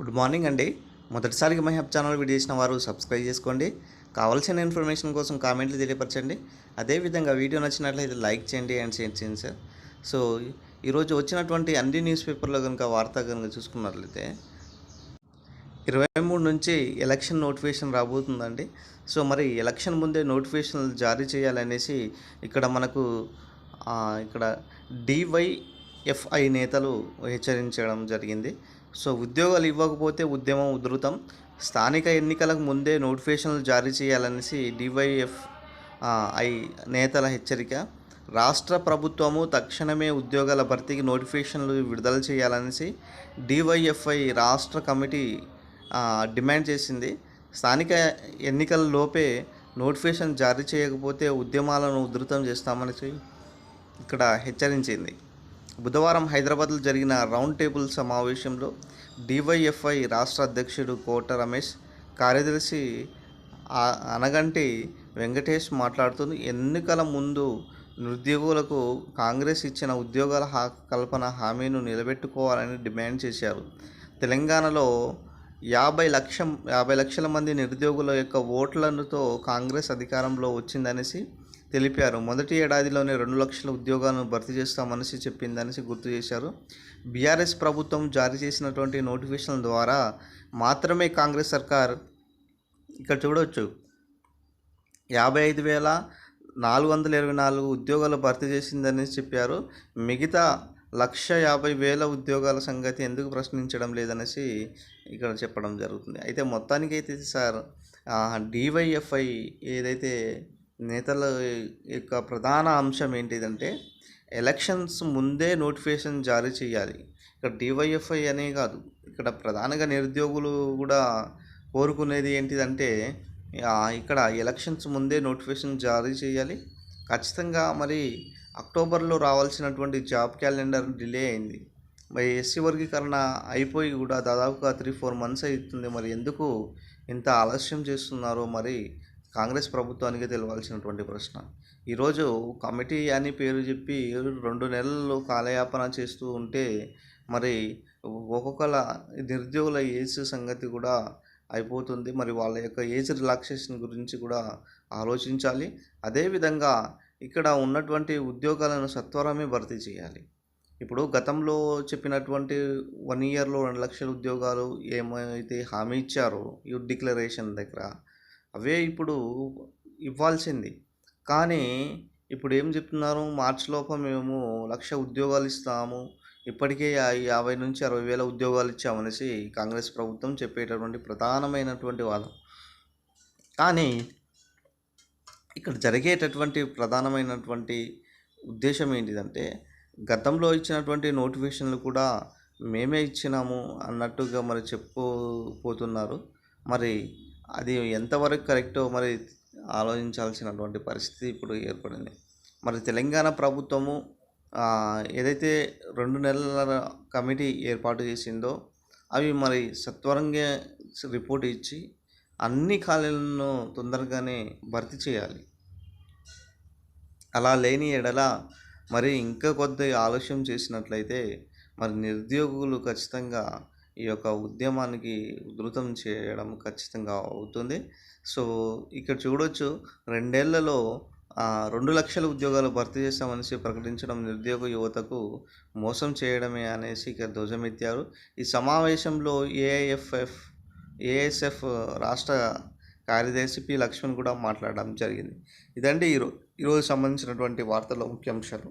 Good morning అండి. మొదటిసారిగా my hub channel video చేసిన వారు సబ్స్క్రైబ్ చేసుకోండి. కావాల్సిన ఇన్ఫర్మేషన్ కోసం కామెంట్లు తెలియపరచండి. అదేవిధంగా వీడియో నచ్చినట్లయితే లైక్ చేయండి అండ్ షేర్ చేయండి సార్. సో ఈరోజు వచ్చినటువంటి అన్ని న్యూస్ పేపర్లో కనుక వార్త కనుక చూసుకున్నట్లయితే ఇరవై మూడు నుంచి ఎలక్షన్ నోటిఫికేషన్ రాబోతుందండి. సో మరి ఎలక్షన్ ముందే నోటిఫికేషన్లు జారీ చేయాలనేసి ఇక్కడ మనకు ఇక్కడ డివైఎఫ్ఐ నేతలు హెచ్చరించడం జరిగింది. సో ఉద్యోగాలు ఇవ్వకపోతే ఉద్యమం ఉధృతం. స్థానిక ఎన్నికలకు ముందే నోటిఫికేషన్లు జారీ చేయాలనేసి డివైఎఫ్ ఐ నేతల హెచ్చరిక. రాష్ట్ర ప్రభుత్వము తక్షణమే ఉద్యోగాల భర్తీకి నోటిఫికేషన్లు విడుదల చేయాలనేసి డివైఎఫ్ఐ రాష్ట్ర కమిటీ డిమాండ్ చేసింది. స్థానిక ఎన్నికల లోపే నోటిఫికేషన్ జారీ చేయకపోతే ఉద్యమాలను ఉధృతం చేస్తామని ఇక్కడ హెచ్చరించింది. బుధవారం హైదరాబాద్లో జరిగిన రౌండ్ టేబుల్ సమావేశంలో డివైఎఫ్ఐ రాష్ట్ర అధ్యక్షుడు కోట రమేష్ కార్యదర్శి అనగంటి వెంకటేష్ మాట్లాడుతూ ఎన్నికల ముందు నిరుద్యోగులకు కాంగ్రెస్ ఇచ్చిన ఉద్యోగాల హా కల్పన హామీను నిలబెట్టుకోవాలని డిమాండ్ చేశారు. తెలంగాణలో యాభై లక్షం యాభై లక్షల మంది నిరుద్యోగుల యొక్క ఓట్లతో కాంగ్రెస్ అధికారంలో వచ్చిందనేసి తెలిపారు. మొదటి ఏడాదిలోనే రెండు లక్షల ఉద్యోగాలను భర్తీ చేస్తామనేసి చెప్పిందనేసి గుర్తు చేశారు. బీఆర్ఎస్ ప్రభుత్వం జారీ చేసినటువంటి నోటిఫికేషన్ ద్వారా మాత్రమే కాంగ్రెస్ సర్కార్ ఇక్కడ చూడవచ్చు యాభై ఐదు వేల నాలుగు వందల ఇరవై నాలుగు ఉద్యోగాలు భర్తీ చేసిందని చెప్పారు. మిగతా లక్ష యాభై వేల ఉద్యోగాల సంగతి ఎందుకు ప్రశ్నించడం లేదనేసి ఇక్కడ చెప్పడం జరుగుతుంది. అయితే మొత్తానికి అయితే సార్ డివైఎఫ్ఐ ఏదైతే నేతల యొక్క ప్రధాన అంశం ఏంటిదంటే ఎలక్షన్స్ ముందే నోటిఫికేషన్ జారీ చేయాలి. ఇక్కడ డివైఎఫ్ఐ అనే కాదు ఇక్కడ ప్రధానంగా నిరుద్యోగులు కూడా కోరుకునేది ఏంటిదంటే ఇక్కడ ఎలక్షన్స్ ముందే నోటిఫికేషన్ జారీ చేయాలి. ఖచ్చితంగా మరి అక్టోబర్లో రావాల్సినటువంటి జాబ్ క్యాలెండర్ డిలే అయింది. మరి ఎస్సీ వర్గీకరణ అయిపోయి కూడా దాదాపుగా త్రీ ఫోర్ మంత్స్ అవుతుంది. మరి ఎందుకు ఇంత ఆలస్యం చేస్తున్నారో మరి కాంగ్రెస్ ప్రభుత్వానికి తెలవాల్సినటువంటి ప్రశ్న. ఈరోజు కమిటీ అని పేరు చెప్పి రెండు నెలలు కాలయాపన చేస్తూ ఉంటే మరి ఒక్కొక్కల నిరుద్యోగుల ఏజ్ సంగతి కూడా అయిపోతుంది. మరి వాళ్ళ యొక్క ఏజ్ రిలాక్సేషన్ గురించి కూడా ఆలోచించాలి. అదేవిధంగా ఇక్కడ ఉన్నటువంటి ఉద్యోగాలను సత్వరమే భర్తీ చేయాలి. ఇప్పుడు గతంలో చెప్పినటువంటి వన్ ఇయర్లో రెండు లక్షల ఉద్యోగాలు ఏమైతే హామీ ఇచ్చారో యూత్ డిక్లరేషన్ దగ్గర అవే ఇప్పుడు ఇవ్వాల్సింది. కానీ ఇప్పుడు ఏం చెప్తున్నారు? మార్చిలోపు మేము లక్ష ఉద్యోగాలు ఇస్తాము. ఇప్పటికే యాభై నుంచి అరవై వేల ఉద్యోగాలు ఇచ్చామనేసి కాంగ్రెస్ ప్రభుత్వం చెప్పేటటువంటి ప్రధానమైనటువంటి వాదం. కానీ ఇక్కడ జరిగేటటువంటి ప్రధానమైనటువంటి ఉద్దేశం ఏంటిదంటే గతంలో ఇచ్చినటువంటి నోటిఫికేషన్లు కూడా మేమే ఇచ్చినాము అన్నట్టుగా మరి చెప్పుపోతున్నారు మరి అది ఎంతవరకు కరెక్టో మరి ఆలోచించాల్సినటువంటి పరిస్థితి ఇప్పుడు ఏర్పడింది. మరి తెలంగాణ ప్రభుత్వము ఏదైతే రెండు నెలల కమిటీ ఏర్పాటు చేసిందో అవి మరి సత్వరంగా రిపోర్ట్ ఇచ్చి అన్ని ఖాళీలను తొందరగానే భర్తీ చేయాలి. అలా లేని ఎడల మరి ఇంకా కొద్ది ఆలస్యం చేసినట్లయితే మరి నిరుద్యోగులు ఖచ్చితంగా ఈ యొక్క ఉద్యమానికి ఉధృతం చేయడం ఖచ్చితంగా అవుతుంది. సో ఇక్కడ చూడొచ్చు రెండేళ్ళలో రెండు లక్షల ఉద్యోగాలు భర్తీ చేస్తామనేసి ప్రకటించడం నిరుద్యోగ యువతకు మోసం చేయడమే అనేసి ఇక్కడ ధ్వజమెత్తారు. ఈ సమావేశంలో ఏఐఎఫ్ఎఫ్ ఏఎస్ఎఫ్ రాష్ట్ర కార్యదర్శి పి లక్ష్మణ్ కూడా మాట్లాడడం జరిగింది. ఇదండి ఈరో ఈరోజు సంబంధించినటువంటి వార్తల్లో ముఖ్యాంశాలు.